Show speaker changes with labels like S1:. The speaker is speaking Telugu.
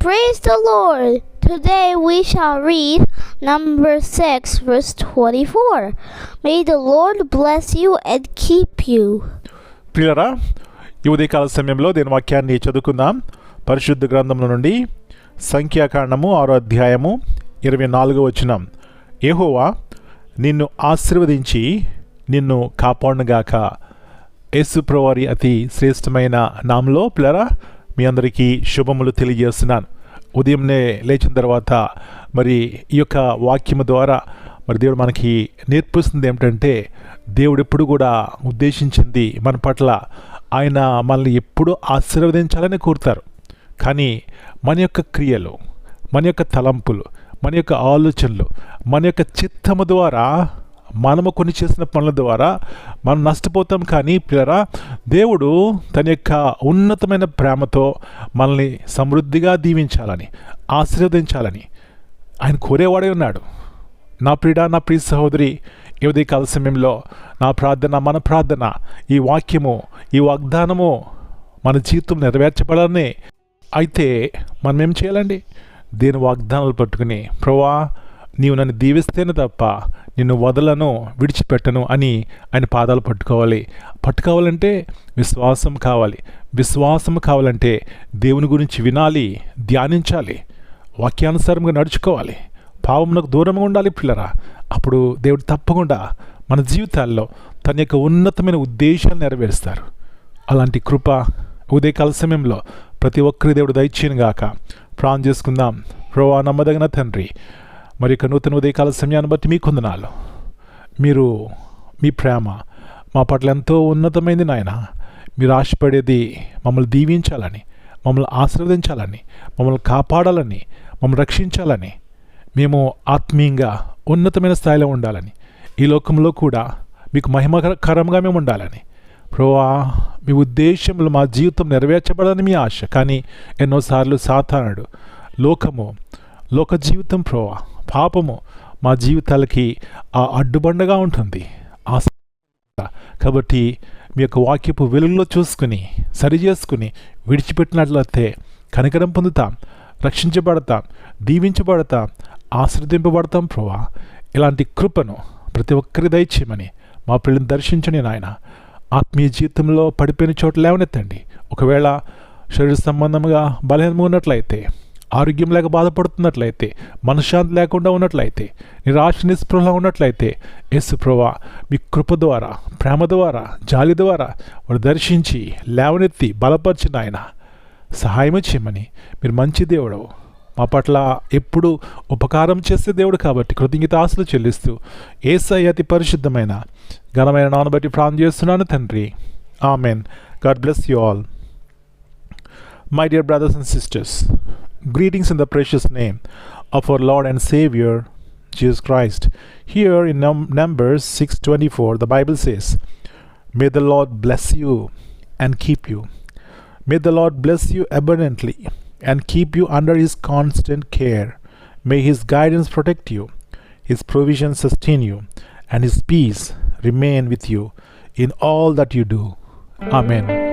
S1: Praise the Lord! Today we shall read number 6, verse 24. May the Lord bless you and keep you.
S2: ప్రియరా ఈ ఉదయకాల సమయంలో దీని వాక్యాన్ని చదువుకుందాం పరిశుద్ధ గ్రంథంలో నుండి సంఖ్యాకాండము ఆరో అధ్యాయము ఇరవై నాలుగో వచనం ఏహోవా నిన్ను ఆశీర్వదించి నిన్ను కాపాడుగాక యేసుప్రవారి అతి శ్రేష్టమైన నామంలో పిల్లరా మీ అందరికీ శుభములు తెలియజేస్తున్నాను. ఉదయంనే లేచిన తర్వాత మరి ఈ యొక్క వాక్యము ద్వారా మరి దేవుడు మనకి నేర్పిస్తుంది ఏమిటంటే దేవుడు ఎప్పుడు కూడా ఉద్దేశించింది మన పట్ల ఆయన మనల్ని ఎప్పుడూ ఆశీర్వదించాలని కోరుతారు. కానీ మన యొక్క క్రియలు మన యొక్క తలంపులు మన యొక్క ఆలోచనలు మన యొక్క చిత్తము ద్వారా మనము కొన్ని చేసిన పనుల ద్వారా మనం నష్టపోతాం కానీ పిల్లరా దేవుడు తన యొక్క ఉన్నతమైన ప్రేమతో మనల్ని సమృద్ధిగా దీవించాలని ఆశీర్వదించాలని ఆయన కోరేవాడే ఉన్నాడు. నా ప్రియుడ నా ప్రియ సహోదరి ఈ కాల సమయంలో నా ప్రార్థన మన ప్రార్థన ఈ వాక్యము ఈ వాగ్దానము మన జీవితం నెరవేర్చబడాలని అయితే మనం ఏం చేయాలండి? దీని వాగ్దానాలు పట్టుకుని ప్రవా నీవు నన్ను దీవిస్తేనే తప్ప నిన్ను వదలను విడిచిపెట్టను అని ఆయన పాదాలు పట్టుకోవాలి. పట్టుకోవాలంటే విశ్వాసం కావాలి. విశ్వాసం కావాలంటే దేవుని గురించి వినాలి ధ్యానించాలి వాక్యానుసారంగా నడుచుకోవాలి. పావమునకు దూరంగా ఉండాలి పిల్లరా. అప్పుడు దేవుడు తప్పకుండా మన జీవితాల్లో తన యొక్క ఉన్నతమైన ఉద్దేశాలు నెరవేరుస్తారు. అలాంటి కృప ఉదయకాల సమయంలో ప్రతి ఒక్కరి దేవుడు దయచేయను గాక. ప్రాణం చేసుకుందాం. ప్రో నమ్మదగిన తండ్రి మరి యొక్క నూతన ఉదయకాల సమయాన్ని బట్టి మీకు కొందనాలు. మీరు మీ ప్రేమ మా పట్ల ఎంతో ఉన్నతమైంది నాయన. మీరు ఆశపడేది మమ్మల్ని దీవించాలని మమ్మల్ని ఆశీర్వదించాలని మమ్మల్ని కాపాడాలని మమ్మల్ని రక్షించాలని మేము ఆత్మీయంగా ఉన్నతమైన స్థాయిలో ఉండాలని ఈ లోకంలో కూడా మీకు మహిమకరంగా మేము ఉండాలని. ప్రోవా మీ ఉద్దేశంలో మా జీవితం నెరవేర్చబడాలని మీ ఆశ. కానీ ఎన్నోసార్లు సాతానుడు లోకము లోక జీవితం ప్రోవా పాపము మా జీవితాలకి ఆ అడ్డుబండగా ఉంటుంది. ఆ కాబట్టి మీ యొక్క వాక్యపు వెలుగులో చూసుకుని సరి చేసుకుని విడిచిపెట్టినట్లయితే కనికరం పొందుతాం రక్షించబడతాం దీవించబడతాం ఆశ్రదింపబడతాం ప్రభా. ఇలాంటి కృపను ప్రతి ఒక్కరి దయచేయమని మా పిల్లల్ని దర్శించని నాయన. ఆత్మీయ జీవితంలో పడిపోయిన చోట లేవనెత్తండి. ఒకవేళ శరీర సంబంధంగా బలహీనంగా ఉన్నట్లయితే ఆరోగ్యం లేక బాధపడుతున్నట్లయితే మనశ్శాంతి లేకుండా ఉన్నట్లయితే నిరాశ నిస్పృహ ఉన్నట్లయితే యేసు ప్రభా మీ కృప ద్వారా ప్రేమ ద్వారా జాలి ద్వారా వారు దర్శించి లేవనెత్తి బలపరిచిన ఆయన సహాయం చేయమని మీరు మంచి దేవుడు మా పట్ల ఎప్పుడు ఉపకారం చేసే దేవుడు కాబట్టి కృతజ్ఞత ఆశలు చెల్లిస్తూ ఏసై అతి పరిశుద్ధమైన ఘనమైన నాన్న బట్టి ప్రాణం చేస్తున్నాను తండ్రి. Amen. God bless you all. My dear brothers and sisters greetings in the precious name of our Lord and Savior Jesus Christ. Here in Num- Numbers 6:24, the Bible says, "May the Lord bless you and keep you. May the Lord bless you abundantly and keep you under his constant care. May his guidance protect you, his provision sustain you, and his peace remain with you in all that you do." Amen.